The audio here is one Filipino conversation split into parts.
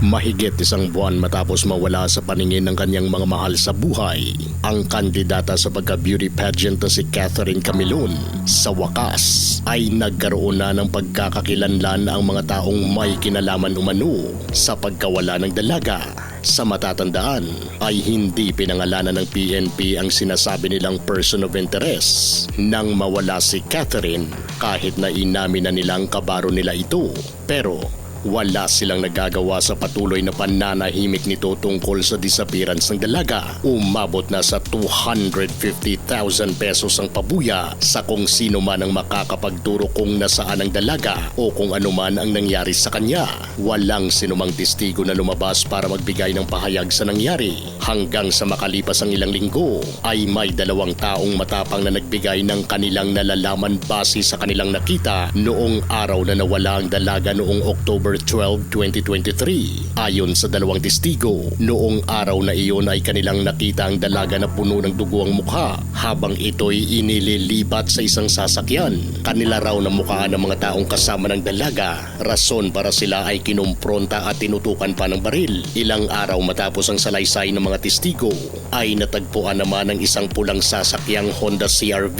Mahigit isang buwan matapos mawala sa paningin ng kanyang mga mahal sa buhay, ang kandidata sa pagka-beauty pageant na si Catherine Camilon, sa wakas ay nagkaroon na ng pagkakakilanlan ang mga taong may kinalaman umano sa pagkawala ng dalaga. Sa matatandaan ay hindi pinangalanan ng PNP ang sinasabi nilang person of interest nang mawala si Catherine kahit na inamin na nilang kabaro nila ito. Pero wala silang nagagawa sa patuloy na pananahimik nito tungkol sa disappearance ng dalaga. Umabot na sa 250,000 pesos ang pabuya sa kung sino man ang makakapagturo kung nasaan ang dalaga o kung ano man ang nangyari sa kanya. Walang sinumang testigo na lumabas para magbigay ng pahayag sa nangyari. Hanggang sa makalipas ang ilang linggo ay may dalawang taong matapang na nagbigay ng kanilang nalalaman base sa kanilang nakita noong araw na nawala ang dalaga noong October 12, 2023. Ayon sa dalawang testigo, noong araw na iyon ay kanilang nakita ang dalaga na puno ng dugo ang mukha habang ito'y inililipat sa isang sasakyan. Kanila raw na mukha ng mga taong kasama ng dalaga. Rason para sila ay kinumpronta at tinutukan pa ng baril. Ilang araw matapos ang salaysay ng mga testigo ay natagpuan naman ang isang pulang sasakyang Honda CRV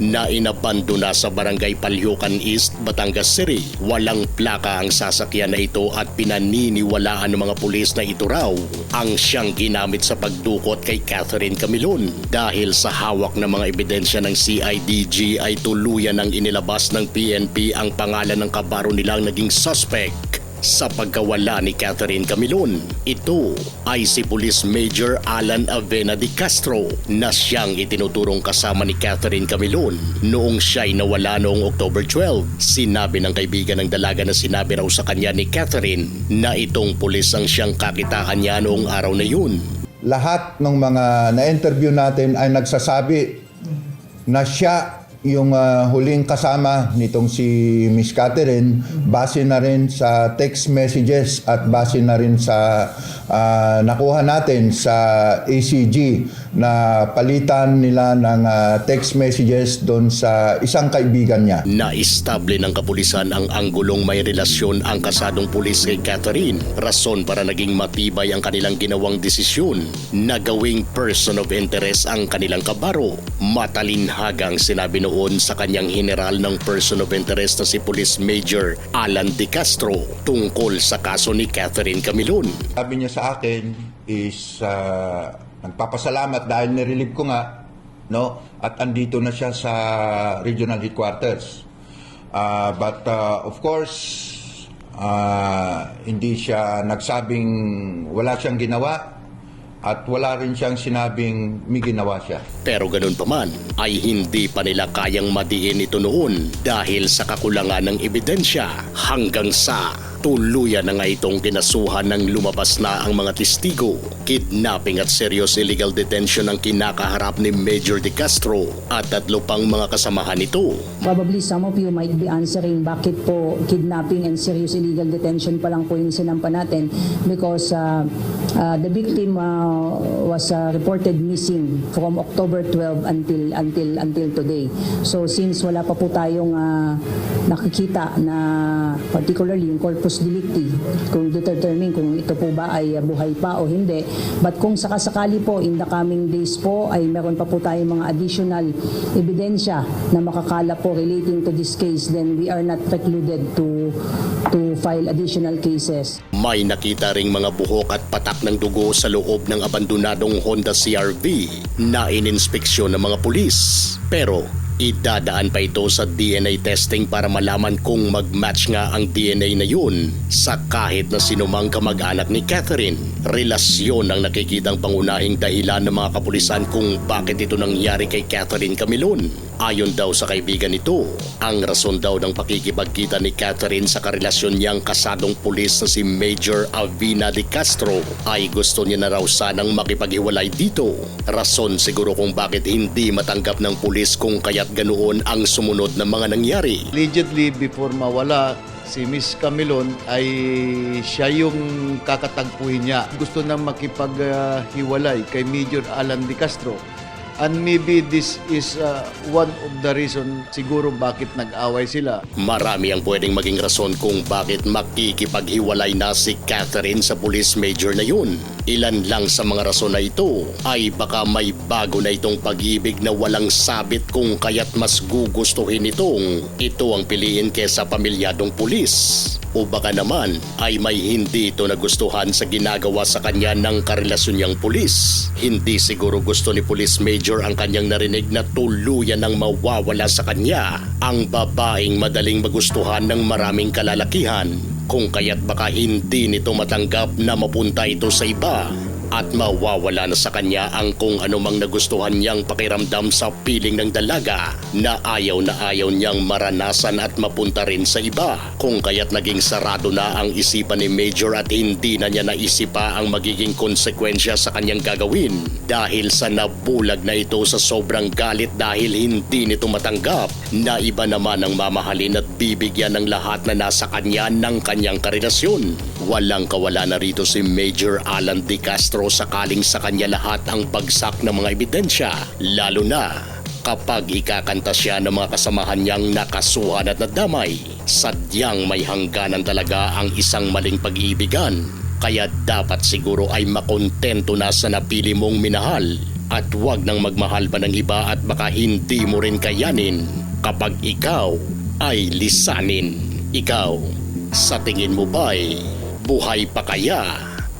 na inabandona sa barangay Palyukan East, Batangas City. Walang plaka ang sasakyan na ito at pinaniniwalaan ng mga pulis na ito raw ang siyang ginamit sa pagdukot kay Catherine Camilon. Dahil sa hawak ng mga ebidensya ng CIDG ay tuluyan ang inilabas ng PNP ang pangalan ng kabaro nilang naging suspect sa pagkawala ni Catherine Camilon. Ito ay si Police Major Alan Avena de Castro na siyang itinuturong kasama ni Catherine Camilon noong siya'y nawala noong October 12. Sinabi ng kaibigan ng dalaga na sinabi raw sa kanya ni Catherine na itong pulis ang siyang kakitaan niya noong araw na yun. lahat ng mga na-interview natin ay nagsasabi na siya yung ah, huling kasama nitong si Miss Catherine base na rin sa text messages at base na rin sa ah, nakuha natin sa ACG na palitan nila ng ah, text messages doon sa isang kaibigan niya. Naistable ng kapulisan ang anggulong may relasyon ang kasadong pulis kay Catherine. Rason para naging matibay ang kanilang ginawang desisyon na gawing person of interest ang kanilang kabaro. Matalinhagang sinabi noon sa kanyang general ng person of interest na si Police Major Alan De Castro tungkol sa kaso ni Catherine Camilon. Sabi niya sa akin is ah, nagpapasalamat dahil nirelieve ko nga no at andito na siya sa regional headquarters. Ah, but ah, of course ah, hindi siya nagsabing wala siyang ginawa at wala rin siyang sinabing may ginawa siya. Pero ganun pa man ay hindi pa nila kayang madiin ito noon dahil sa kakulangan ng ebidensya hanggang sa tuluyan na nga itong kinasuhan ng lumabas na ang mga testigo. Kidnapping at serious illegal detention ang kinakaharap ni Major De Castro at tatlo pang mga kasamahan nito. Probably some of you might be answering bakit po kidnapping and serious illegal detention pa lang po yung sinampa natin because uh, uh, the victim uh, was uh, reported missing from October 12 until until until today. So since wala pa po tayong uh, nakikita na particularly yung corpus delicti kung determine kung ito po ba ay uh, buhay pa o hindi but kung sakasakali po in the coming days po ay meron pa po tayong mga additional ebidensya na makakala po relating to this case then we are not precluded to to file additional cases. May nakita ring mga buhok at patak ng dugo sa loob ng abandonadong Honda CRV na ininspeksyon ng mga pulis. Pero idadaan pa ito sa DNA testing para malaman kung mag-match nga ang DNA na yun sa kahit na sinumang kamag-anak ni Catherine. Relasyon ang nakikitang pangunahing dahilan ng mga kapulisan kung bakit ito nangyari kay Catherine Camilon. Ayon daw sa kaibigan nito, ang rason daw ng pakikipagkita ni Catherine sa karelasyon niyang kasadong pulis na si Major Avina de Castro ay gusto niya na raw sanang makipaghiwalay dito. Rason siguro kung bakit hindi matanggap ng pulis kung kaya't ganoon ang sumunod na mga nangyari. Allegedly, before mawala, si Miss Camilon ay siya yung kakatagpuin niya. Gusto nang makipaghiwalay kay Major Alan De Castro. And maybe this is uh, one of the reason siguro bakit nag-away sila. Marami ang pwedeng maging rason kung bakit makikipaghiwalay na si Catherine sa police major na yun. Ilan lang sa mga rason na ito ay baka may bago na itong pag-ibig na walang sabit kung kaya't mas gugustuhin itong ito ang piliin kesa pamilyadong pulis. O baka naman ay may hindi ito nagustuhan sa ginagawa sa kanya ng karelasyon niyang pulis. Hindi siguro gusto ni Police Major ang kanyang narinig na tuluyan ng mawawala sa kanya ang babaeng madaling magustuhan ng maraming kalalakihan kung kaya't baka hindi nito matanggap na mapunta ito sa iba at mawawala na sa kanya ang kung anumang nagustuhan niyang pakiramdam sa piling ng dalaga na ayaw na ayaw niyang maranasan at mapunta rin sa iba. Kung kaya't naging sarado na ang isipan ni Major at hindi na niya naisip pa ang magiging konsekwensya sa kanyang gagawin dahil sa nabulag na ito sa sobrang galit dahil hindi nito matanggap na iba naman ang mamahalin at bibigyan ng lahat na nasa kanya ng kanyang karelasyon. Walang kawala na rito si Major Alan De Castro sakaling sa kanya lahat ang bagsak ng mga ebidensya, lalo na kapag ikakanta siya ng mga kasamahan niyang nakasuhan at nadamay. Sadyang may hangganan talaga ang isang maling pag-iibigan. Kaya dapat siguro ay makontento na sa napili mong minahal at huwag nang magmahal pa ng iba at baka hindi mo rin kayanin kapag ikaw ay lisanin. Ikaw, sa tingin mo ba'y buhay pa kaya